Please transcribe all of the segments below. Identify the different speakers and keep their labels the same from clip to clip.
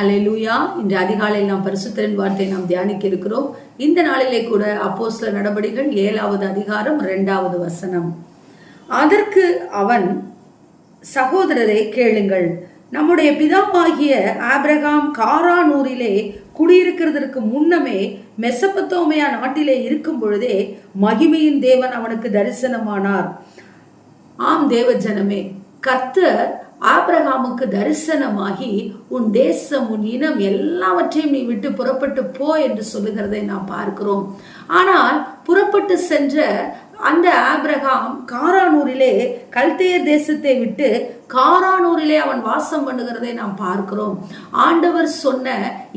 Speaker 1: அலையலூயா இன்று அதிகாலையில் நாம் பரிசுத்தரின் வார்த்தையை நாம் தியானிக்க இருக்கிறோம். இந்த நாளிலே கூட அப்போஸ்தல நடபடிகள் ஏழாவது அதிகாரம் இரண்டாவது வசனம். அதற்கு அவன் சகோதரரை கேளுங்கள். நம்முடைய பிதாவாகிய ஆப்ரகாம் காரானூரிலே குடியிருக்கிறதற்கு முன்னமே மெசபத்தோமையா நாட்டிலே இருக்கும் பொழுதே மகிமையின் தேவன் அவனுக்கு தரிசனமானார். ஆம் தேவ ஜனமே கர்த்தர் ஆபிரகாமுக்கு தரிசனமாகி உன் தேசம் உன் இனம் எல்லாவற்றையும் நீ விட்டு புறப்பட்டு போ என்று சொல்லுகிறதை நாம் பார்க்கிறோம். ஆனால் புறப்பட்டு சென்ற அந்த ஆபிரகாம் காரானூரிலே கல்தேய தேசத்தை விட்டு காரானூரிலே அவன் வாசம் பண்ணுகிறதை நாம் பார்க்கிறோம். ஆண்டவர் சொன்ன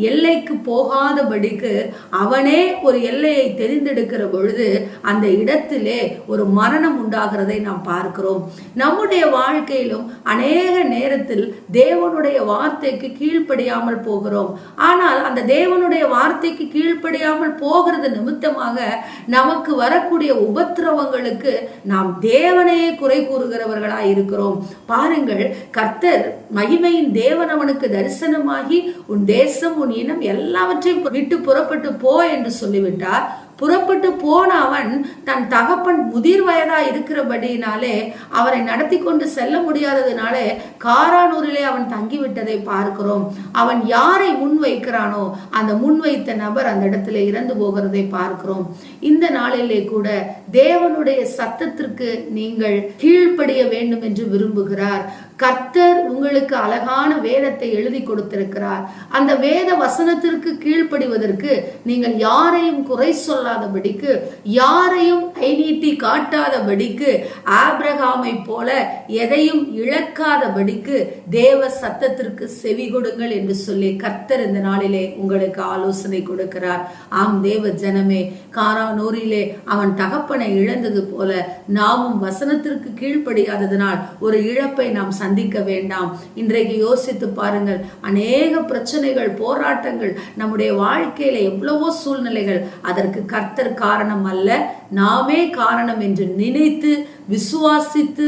Speaker 1: எல்லைக்கு போகாதபடிக்கு அவனே ஒரு எல்லையை தெரிந்தெடுக்கிற பொழுது அந்த இடத்திலே ஒரு மரணம் உண்டாகிறதை நாம் பார்க்கிறோம். நம்முடைய வாழ்க்கையிலும் அநேக நேரத்தில் தேவனுடைய வார்த்தைக்கு கீழ்ப்படியாமல் போகிறோம். ஆனால் அந்த தேவனுடைய வார்த்தைக்கு கீழ்ப்படியாமல் போகிறது நிமித்தமாக நமக்கு வரக்கூடிய உபத்திரவங்களுக்கு நாம் தேவனையே குறை கூறுகிறவர்களாக இருக்கிறோம் பாருங்கள் கர்த்தர் மகிமையின் தேவன் அவனுக்கு தரிசனமாகி உன் தேசம் உன் இனம் எல்லாவற்றையும் விட்டு புறப்பட்டு போ என்று சொல்லிவிட்டார். புறப்பட்டு போன அவன் தன் தகப்பன் முதிர் வயதா இருக்கிறபடியினாலே அவரை நடத்தி கொண்டு செல்ல முடியாததுனாலே காரானூரிலே அவன் தங்கிவிட்டதை பார்க்கிறோம். அவன் யாரை முன் வைக்கிறானோ அந்த முன் வைத்த நபர் அந்த இடத்துல இறந்து போகிறதை பார்க்கிறோம். இந்த நாளிலே கூட தேவனுடைய சத்தத்திற்கு நீங்கள் கீழ்ப்படிய வேண்டும் என்று விரும்புகிறார். கர்த்தர் உங்களுக்கு அழகான வேதத்தை எழுதி கொடுத்திருக்கிறார். அந்த வேத வசனத்திற்கு கீழ்ப்படிவதற்கு நீங்கள் யாரையும் குறை சொல்லாதபடிக்கு யாரையும் கை நீட்டி காட்டாதபடிக்கு ஆபிரகாமை போல எதையும் இழக்காதபடிக்கு தேவ சத்தத்திற்கு செவி கொடுங்கள் என்று சொல்லி கர்த்தர் இந்த நாளிலே உங்களுக்கு ஆலோசனை கொடுக்கிறார். ஆம் தேவ ஜனமே காரானூரிலே அவன் தகப்பனை இழந்தது போல நாமும் வசனத்திற்கு கீழ்ப்படியாததனால் ஒரு இழப்பை நாம் சந்திக்க வேண்டாம். இன்றைக்கு யோசித்து பாருங்கள். அநேக பிரச்சனைகள் போராட்டங்கள் நம்முடைய வாழ்க்கையில எவ்வளவோ சூழ்நிலைகள் அதற்கு கர்த்தர் காரணம் அல்ல. நாமே காரணம் என்று நினைத்து விசுவாசித்து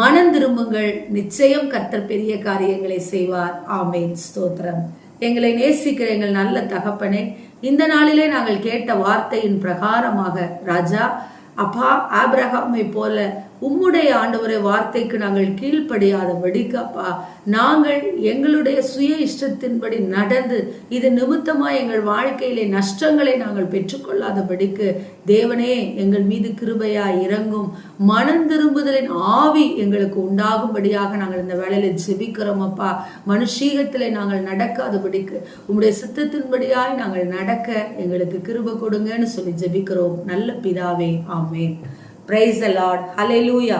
Speaker 1: மனம் திரும்புங்கள். நிச்சயம் கர்த்தர் பெரிய காரியங்களை செய்வார். ஆமேன். ஸ்தோத்திரம். எங்களை நேசிக்கிற எங்கள் நல்ல தகப்பனே இந்த நாளிலே நாங்கள் கேட்ட வார்த்தையின் பிரகாரமாக ராஜா அப்பா ஆபிரகாமை போல உம்முடைய ஆண்டவரை வார்த்தைக்கு நாங்கள் கீழ்ப்படியாதபடிக்கு வெடிக்கப்பா நாங்கள் எங்களுடைய சுய இஷ்டத்தின்படி நடந்து இது நிமித்தமா எங்கள் வாழ்க்கையிலே நஷ்டங்களை நாங்கள் பெற்றுக்கொள்ளாதபடிக்கு தேவனே எங்கள் மீது கிருபையா இறங்கும். மனம் திரும்புதலின் ஆவி எங்களுக்கு உண்டாகும்படியாக நாங்கள் இந்த வேலையில ஜெபிக்கிறோம் அப்பா. மனுஷீகத்திலே நாங்கள் நடக்காதபடிக்கு உம்முடைய சித்தத்தின்படியாய் நாங்கள் நடக்க எங்களுக்கு கிருபை கொடுங்கன்னு சொல்லி ஜெபிக்கிறோம். நல்ல பிதாவே ஆமேன் பிரைஸ் லார்ட் ஹalleluya